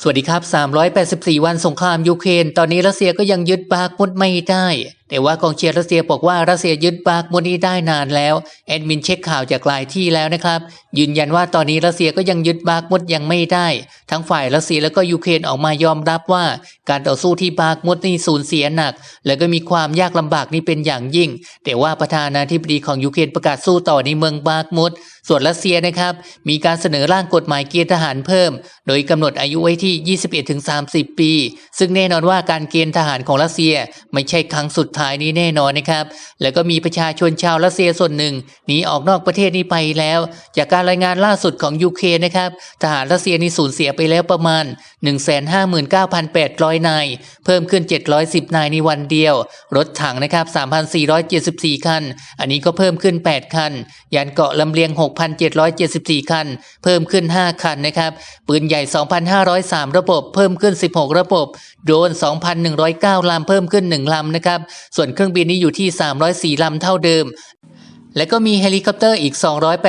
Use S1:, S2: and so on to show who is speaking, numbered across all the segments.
S1: สวัสดีครับ 384 วันสงครามยูเครน ตอนนี้รัสเซียก็ยังยึดบาร์กมุดไม่ได้ แต่ว่ากองเชียร์รัสเซียบอกว่ารัสเซียยึดบาร์กมุดนี้ได้นานแล้วแอดมินเช็คข่าวจากหลายที่แล้วนะครับ ยืนยันว่าตอนนี้รัสเซียก็ยังยึดบาร์กมุดยังไม่ได้ ทั้งฝ่ายรัสเซียแล้วก็ยูเครนออกมายอมรับว่า การต่อสู้ที่บาร์กมุดนี่สูญเสียหนัก แล้วก็มีความยากลำบากนี่เป็นอย่างยิ่ง แต่ว่าประธานาธิบดีของยูเครนประกาศสู้ต่อในเมืองบาร์กมุดส่วนรัสเซียนะครับมีการเสนอร่างกฎหมายเกณฑ์ทหารเพิ่ม โดยกำหนดอายุไว้ที่ 21-30 ปี ซึ่งแน่นอนว่าการเกณฑ์ทหารของรัสเซียไม่ใช่ครั้งสุดท้ายนี้แน่นอนนะครับ แล้วก็มีประชาชนชาวรัสเซียส่วนหนึ่งหนีออกนอกประเทศนี้ไปแล้ว จากการรายงานล่าสุดของยูเครนนะครับทหารรัสเซียนี่สูญเสียไปแล้วประมาณ 159,800 นาย เพิ่มขึ้น 710 นายในวันเดียว รถถังนะครับ 3,474 คัน อันนี้ก็เพิ่มขึ้น 8 คัน ยานเกาะลำเลียง 6,774 คัน เพิ่มขึ้น 5 คันนะครับ ปืนใหญ่ 2,503 ระบบ เพิ่มขึ้น 16 ระบบ โดรน 2,109 ลำ เพิ่มขึ้น 1 ลำนะครับส่วนเครื่องบินนี้อยู่ที่ 304ลำเท่าเดิม และก็มีเฮลิคอปเตอร์อีก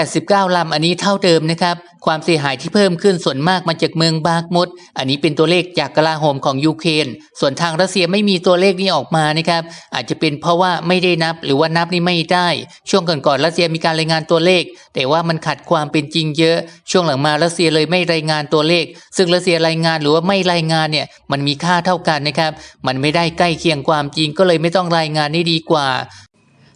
S1: 289 ลำ อันนี้เท่าเดิมนะครับ ความเสียหายที่เพิ่มขึ้นส่วนมากมาจากเมืองบากมุด อันนี้เป็นตัวเลขจากกลาโหมของยูเครน ส่วนทางรัสเซียไม่มีตัวเลขนี้ออกมานะครับ อาจจะเป็นเพราะว่าไม่ได้นับหรือว่านับนี่ไม่ได้ ช่วงก่อนๆรัสเซียมีการรายงานตัวเลข แต่ว่ามันขัดความเป็นจริงเยอะ ช่วงหลังมารัสเซียเลยไม่รายงานตัวเลข ซึ่งรัสเซียรายงานหรือว่าไม่รายงานเนี่ยมันมีค่าเท่ากันนะครับ มันไม่ได้ใกล้เคียงความจริงก็เลยไม่ต้องรายงานนี่ดีกว่า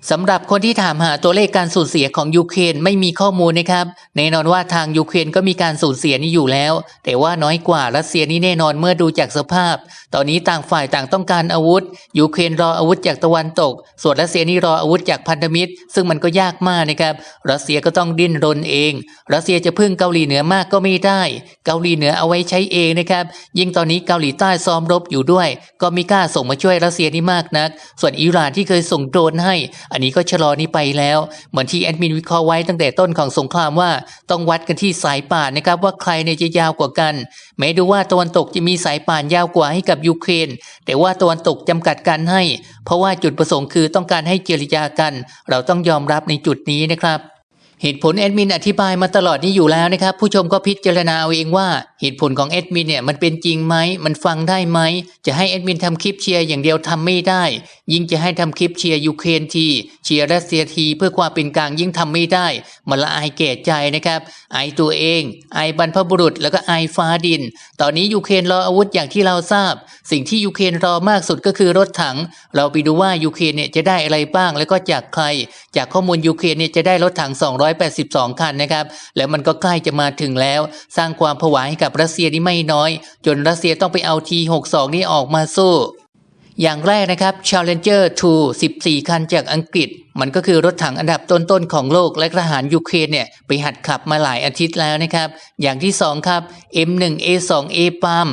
S1: สำหรับคนที่ถามหาตัวเลขการสูญเสียของยูเครนไม่มีข้อมูลนะครับแน่นอนว่าทางยูเครนก็มีการสูญเสียนี้อยู่แล้ว แต่ว่าน้อยกว่ารัสเซียนี่แน่นอนเมื่อดูจากสภาพ ตอนนี้ต่างฝ่ายต่างต้องการอาวุธยูเครนรออาวุธจากตะวันตก ส่วนรัสเซียนี่รออาวุธจากพันธมิตร ซึ่งมันก็ยากมากนะครับรัสเซียก็ต้องดิ้นรนเอง รัสเซียจะพึ่งเกาหลีเหนือมากก็ไม่ได้ เกาหลีเหนือเอาไว้ใช้เองนะครับยิ่งตอนนี้เกาหลีใต้ซ้อมรบอยู่ด้วย ก็ไม่กล้าส่งมาช่วยรัสเซียนี่มากนัก ส่วนอิหร่านที่เคยส่งโดรนให้อันนี้ก็ชะลอนี้ไปแล้ว เหมือนที่แอดมินวิเคราะห์ไว้ตั้งแต่ต้นของสงครามว่าต้องวัดกันที่สายป่านนะครับว่าใครเนี่ยจะยาวกว่ากัน แม้ดูว่าตะวันตกจะมีสายป่านยาวกว่าให้กับยูเครน แต่ว่าตะวันตกจำกัดการให้ เพราะว่าจุดประสงค์คือต้องการให้เจรจากัน เราต้องยอมรับในจุดนี้นะครับ เหตุผลแอดมินอธิบายมาตลอดนี้อยู่แล้วนะครับ ผู้ชมก็พิจารณาเอาเองว่าเหตุผลของแอดมินเนี่ยมันเป็นจริงไหมมันฟังได้ไหมจะให้แอดมินทำคลิปเชียร์อย่างเดียวทำไม่ได้ ยิ่งจะให้ทำคลิปเชียร์ยูเครนทีเชียร์รัสเซียที เพื่อความเป็นกลางยิ่งทำไม่ได้มันละอายแก่ใจนะครับอายตัวเองอายบรรพบุรุษแล้วก็อายฟ้าดิน ตอนนี้ยูเครนรออาวุธอย่างที่เราทราบ สิ่งที่ยูเครนรอมากสุดก็คือรถถัง เราไปดูว่ายูเครนเนี่ยจะได้อะไรบ้างแล้วก็จากใคร จากข้อมูลยูเครนเนี่ยจะได้รถถัง182 คันนะครับ แล้วมันก็ใกล้จะมาถึงแล้ว สร้างความผวาให้กับรัสเซียนี่ไม่น้อย จนรัสเซียต้องไปเอาที62นี่ออกมาสู้ อย่างแรกนะครับ Challenger 2 14 คันจากอังกฤษ มันก็คือรถถังอันดับต้นๆของโลกและทหารยูเครนเนี่ยไปหัดขับมาหลายอาทิตย์แล้วนะครับ อย่างที่ 2 ครับ M1 A2 A ปาม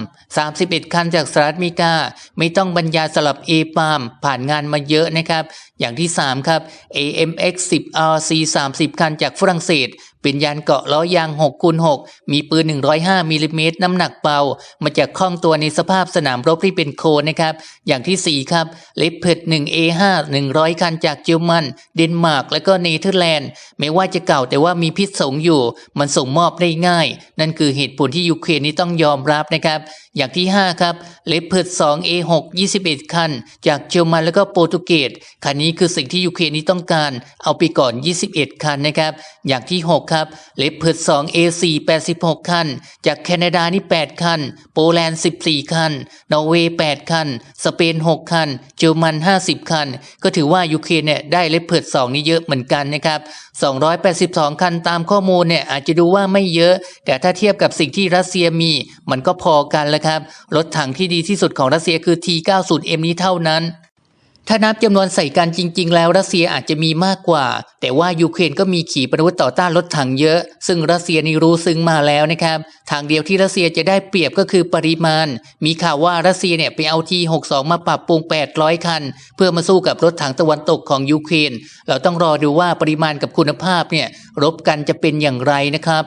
S1: 31 คันจากสหรัฐอเมริกา ไม่ต้องบรรยายสลับ A ปามผ่านงานมาเยอะนะครับ อย่างที่ 3 ครับ AMX 10 RC 30 คันจากฝรั่งเศส เป็นยานเกาะล้อยาง6คูณ6มีปืน 105มิลลิเมตรน้ำหนักเบามาจากคล่องตัวในสภาพสนามรบที่เป็นโคลนนะครับ อย่างที่ 4 ครับเลปเพิด 1 A5 100 คันจากเยอรมัน เดนมาร์ก และก็เนเธอร์แลนด์ไม่ว่าจะเก่าแต่ว่ามีพิษสงอยู่ มันส่งมอบได้ง่าย นั่นคือเหตุผลที่ยูเครนนี้ต้องยอมรับนะครับ อย่างที่ 5 ครับเลปเพิด 2 A6 21 คัน จากเยอรมันแล้วก็โปรตุเกสคันนี้คือสิ่งที่ยูเครนนี้ต้องการ เอาไปก่อน 21 คันนะครับ อย่างที่ 6ครับเลปเพิด2 A4 86 คัน จากแคนาดานี่ 8 คัน โปแลนด์ 14 คัน นอร์เวย์ 8 คัน สเปน 6 คัน เยอรมัน 50 คัน ก็ถือว่ายูเครนเนี่ยได้เลปเพิด2 นี่เยอะเหมือนกันนะครับ282 คันตามข้อมูลเนี่ยอาจจะดูว่าไม่เยอะ แต่ถ้าเทียบกับสิ่งที่รัสเซียมี มันก็พอกันแล้วครับ รถถังที่ดีที่สุดของรัสเซียคือ T90M นี้เท่านั้น ถ้านับจำนวนใส่กันจริง ๆ แล้วรัสเซียอาจจะมีมากกว่า แต่ว่ายูเครนก็มีขีปนาวุธต่อต้านรถถังเยอะ ซึ่งรัสเซียนี่รู้ซึ้งมาแล้วนะครับ ทางเดียวที่รัสเซียจะได้เปรียบก็คือปริมาณ มีข่าวว่ารัสเซียเนี่ยไปเอาที62 มาปรับปรุง 800 คัน เพื่อมาสู้กับรถถังตะวันตกของยูเครน เราต้องรอดูว่าปริมาณกับคุณภาพเนี่ยรบกันจะเป็นอย่างไรนะครับ